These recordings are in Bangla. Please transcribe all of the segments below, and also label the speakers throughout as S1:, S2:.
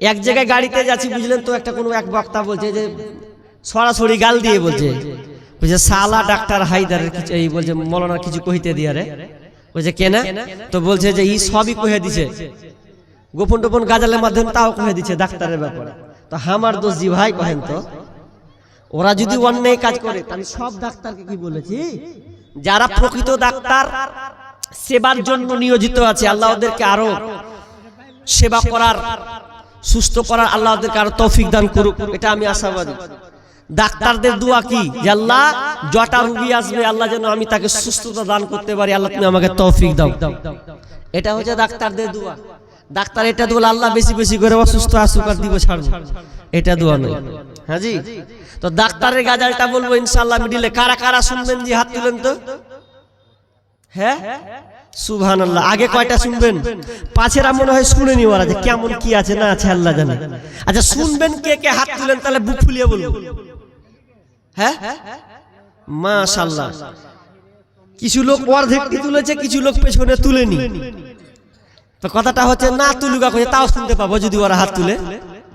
S1: এক জায়গায় গাড়িতে যাচ্ছি, বুঝলেন তো, একটা কোনো এক বক্তা বলছে যে, সরাসরি গাল দিয়ে বলছে। বলছে, সালা ডাক্তার হায়দারের কিছু, এই বলছে মৌলানার কিছু কহিতে দিয়া রে। বলছে কেনা তো বলছে যে, ই সবই কহে দিছে। গোপন টোপন গাজালের মাধ্যমে তাও কহে দিচ্ছে ডাক্তারের ব্যাপারে। তো আমার দোষ জি ভাই কহেন তো, ওরা যদি অন্যায় কাজ করে, তাহলে সব ডাক্তারকে কি বলেছি? যারা প্রকৃত ডাক্তার, সেবার জন্য নিয়োজিত আছে, আল্লাহ ওদেরকে আরও সেবা করার সুস্থ করার আল্লাহ ওদেরকে আরও তৌফিক দান করুক। এটা আমি আশাবাদী। ডাক্তারদের দোয়া কি? আল্লাহ, জটা রুগী আসবে, আল্লাহ যেন আমি তাকে সুস্থতা দান করতে পারি, আল্লাহ তুমি আমাকে তৌফিক দাও। এটা হচ্ছে ডাক্তারদের দোয়া। ডাক্তার এটা দোয়া আল্লাহ বেশি বেশি করে সুস্থ আসুক আর দিব ছাড়বো এটা দোয়া নয়। হ্যাঁ জি? তো ডাক্তারের গাজালটা বলব ইনশাল্লাহ মিডিলে কারা কারা শুনবেন জি? হাত তুলেন তো। হ্যাঁ? সুবহান আল্লাহ আগে কয়টা শুনবেন? পাঁচেরা মনে হয় শুনে নি ওরা যে কেমন কি আছে না আছে আল্লাহ জানে। আচ্ছা শুনবেন কে কে হাত তুলেন তাহলে বুক ফুলিয়ে বলুন। হ্যাঁ? মাশাল্লাহ কিছু লোক অর্ধেকটি তুলেছে কিছু লোক পেছনে তুলেনি। তো কথাটা হচ্ছে না তুলুকা করে তাও শুনতে পাবো যদি ওরা হাত তুলে।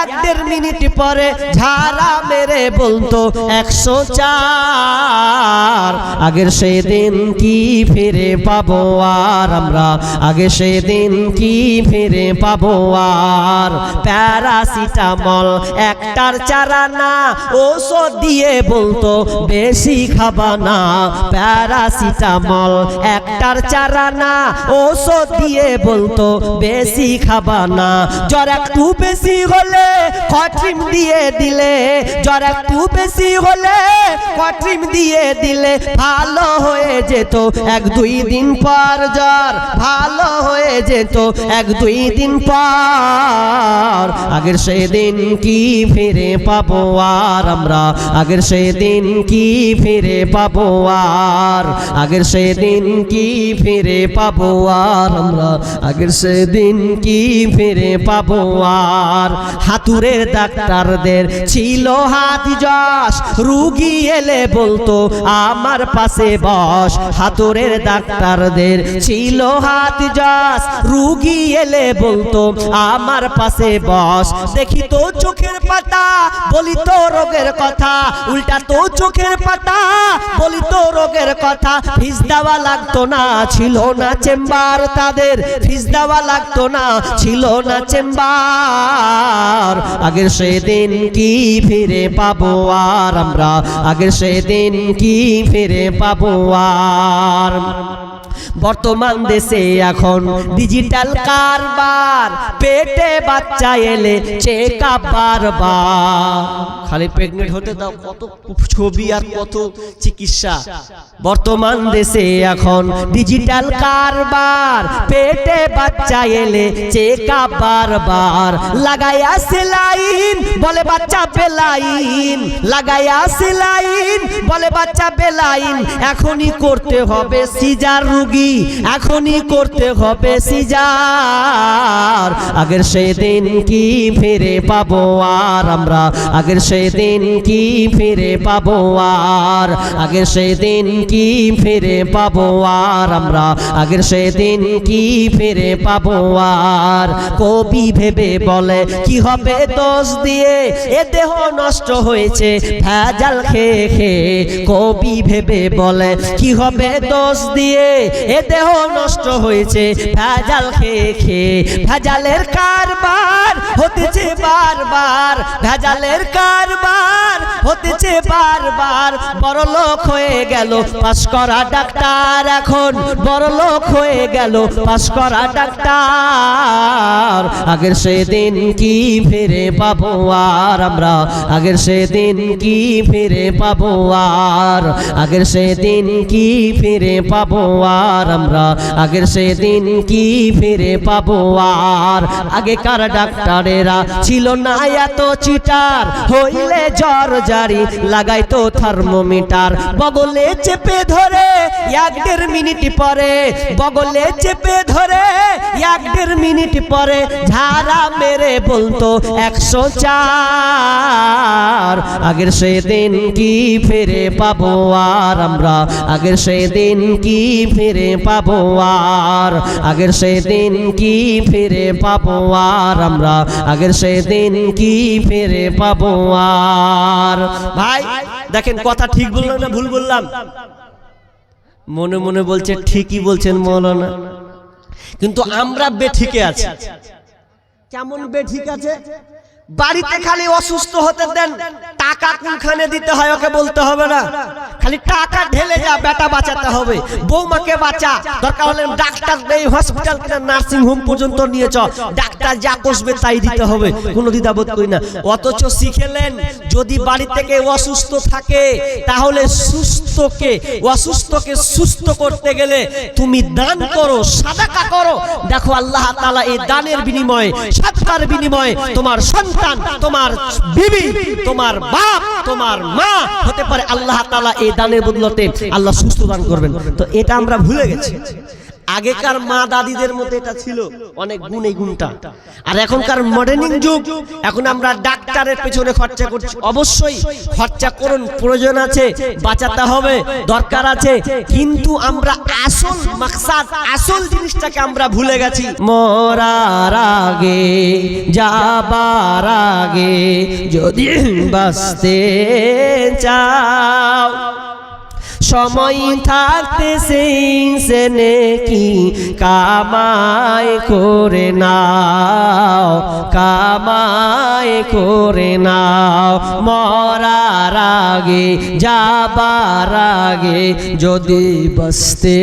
S1: এক দেড় মিনিট পরে ঝাড়া মেরে বলতো, একশো চার। আগের সেদিন কি ফিরে পাবো আর আমরা? আগে সেদিন কি ফিরে পাবো আর? প্যারাসিটামল একটার চারা না, ওষুধ দিয়ে বলতো, বেশি খাবা না। প্যারাসিটামল একটার চারা না, ওষুধ দিয়ে বলতো, বেশি খাবা না। জ্বর একটু বেশি হলে কট্রিম দিয়ে দিলে, জ্বর একটু বেশি হলে কট্রিম দিয়ে দিলে ভালো হয়ে যেত। এক দুই দিন পর জ্বর ভালো হয়ে যেত। এক দুই দিন পর আগের সেদিন কি ফিরে পাবো আর আমরা? আগের সেদিন কি ফিরে পাবো আর? আগের সেদিন কি ফিরে পাবো আর আমরা? আগের সেদিন কি ফিরে পাবো আর? হাতুরের ডাক্তারদের ছিল হাত যশ। রুগী এলে বলতো, আমার পাশে বস। হাতুরের ডাক্তারদের ছিল হাত যশ। রুগী এলে বলতো, আমার পাশে বস। দেখি তো চোখের পাতা, বলি তো রোগের কথা। উল্টা তো চোখের পাতা, বলি তো রোগের কথা। ফিস দেওয়া লাগতো না, ছিল না চেম্বার তাদের। ফিস দেওয়া লাগতো না, ছিল না চেম্বার আগের সেদিন কি ফিরে পাবো আর আমরা? আগের সেদিন কি ফিরে পাবো আর? বর্তমান দেশে এখন ডিজিটাল কারবার, পেটে বাচ্চা এলে চেক আপ বারবার। খালি প্রেগনেন্ট হতে দাও, কত ছবি আর কত চিকিৎসা। বর্তমান দেশে এখন ডিজিটাল কারবার, পেটে বাচ্চা এলে চেক আপ বারবার। লাগাইয়া সেলাইন বলে বাচ্চা বেলাইন লাগাইয়া সেলাইন বলে বাচ্চা বেলাইন এখনই করতে হবে সিজার রুগী। এখনই করতে হবে সিজার। আগের সেদিন কি ফিরে পাবো আর আমরা? আগের সেদিন কি ফিরে পাবো আর? আগের সেদিন কি ফিরে পাবো আর আমরা? আগের সেদিন কি ফিরে পাবো আর? কবি ভেবে বলে, কি হবে দোষ দিয়ে? এ দেহ নষ্ট হয়েছে, ভেজাল খেয়ে খেয়ে। কবি ভেবে বলে, কি হবে দোষ দিয়ে? এ দেহ নষ্ট হয়েছে, ভেজাল খেয়ে খেয়ে। ভেজালের কারবার হতেছে বারবার, ভেজালের কারবার হতেছে বারবার। বড় লোক হয়ে গেল, পাশ করা ডাক্তার এখন। বড় লোক হয়ে গেল, পাশ করা ডাক্তার। আগের সেদিন কি ফিরে পাবো আর আমরা? আগের সেদিন কি ফিরে পাবো আর? আগের সেদিন কি ফিরে পাবো আর? আমরা আগের সেদিন কি ফিরে পাবো আর? আগেকার ডাক্তারেরা ছিল না এত চিটার। হইলে জ্বর জারি, লাগাইতো থার্মোমিটার। বগলে চেপে ধরে, এক দেড় মিনিট পরে বগলে চেপে ধরে এক দেড় মিনিট পরে ঝাড়া মেরে বলতো, একশো চার। আগের সেদিন কি ফিরে পাবো আর আমরা? আগের সেদিন কি ফিরে পাবো আর? আগের সেদিন কি ফিরে পাবো আর আমরা? আগের সেদিন কি ফিরে পাবো আর? ভাই, দেখেন, কথা ঠিক বললাম না ভুল বললাম? মনে মনে বলছে, ঠিকই বলছেন মৌলানা। কিন্তু আমরা বেঠিকে আছি। কেমন বেঠিক আছে? বাড়িতে খালি অসুস্থ হতে দেন, টাকা কোনখানে দিতে হয় ওকে বলতে হবে না। খালি টাকা ঢেলে যা, বেটা বাঁচাতে হবে, বৌমাকে বাঁচা। দরকার হলে ডাক্তার এই হসপিটাল নার্সিং হোম পর্যন্ত নিয়ে চ। ডাক্তার যা কষবে তাই দিতে হবে, কোনো দ্বিধাবোধ করি না। অথচ শিখেলেন, যদি বাড়ি থেকে অসুস্থ থাকে, তাহলে সুস্থকে, অসুস্থকে সুস্থ করতে গেলে তুমি দান করো, সাদাকা করো। দেখো আল্লাহ তাআলা এই দানের বিনিময়ে, সাদকার বিনিময়ে তোমার সন্তান তোমার বিবি, তোমার বাপ, তোমার মা হতে পারে আল্লাহ তালা এই দানের বদলতে আল্লাহ সুস্থ দান করবেন। তো এটা আমরা ভুলে গেছি। আগেকার মা দাদিদের মধ্যে এটা ছিল। অনেক গুণ এই গুণটা। আর এখনকার মডার্নিং যুগ এখন আমরা ডাক্তারের পেছনে খরচা করছি। অবশ্যই খরচা করুন প্রয়োজন আছে বাঁচাতে হবে দরকার আছে। কিন্তু আমরা আসল মাকসাদ আসল জিনিসটাকে আমরা ভুলে গেছি। মরার আগে যাবার আগে যদি বাঁচতে চাও। সময় থাকতে সেই সেনে কি কামাই করে নাও, কামাই করে নাও। মরার আগে, যাবার আগে যদি বসতে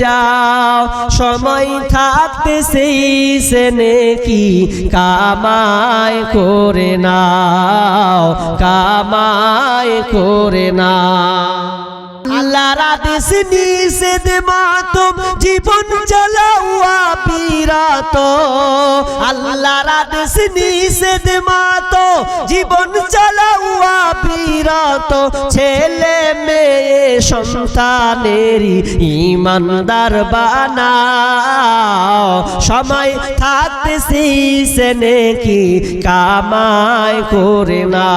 S1: চাও, সময় থাকতে সেই সেনে কি কামাই করে নাও, কামাই করে নাও। আল্লাহর আদেশ নিষেধ মাতম, জীবন চালাওয়া পিরাত আল্লাহর আদেশ নিষেধ মাত জীবন চালাওয়া পিরাত ছেলে মেয়ে সন্তানেরই ইমানদার বানাও। সময় থাকতে সেই কি কামাই করে না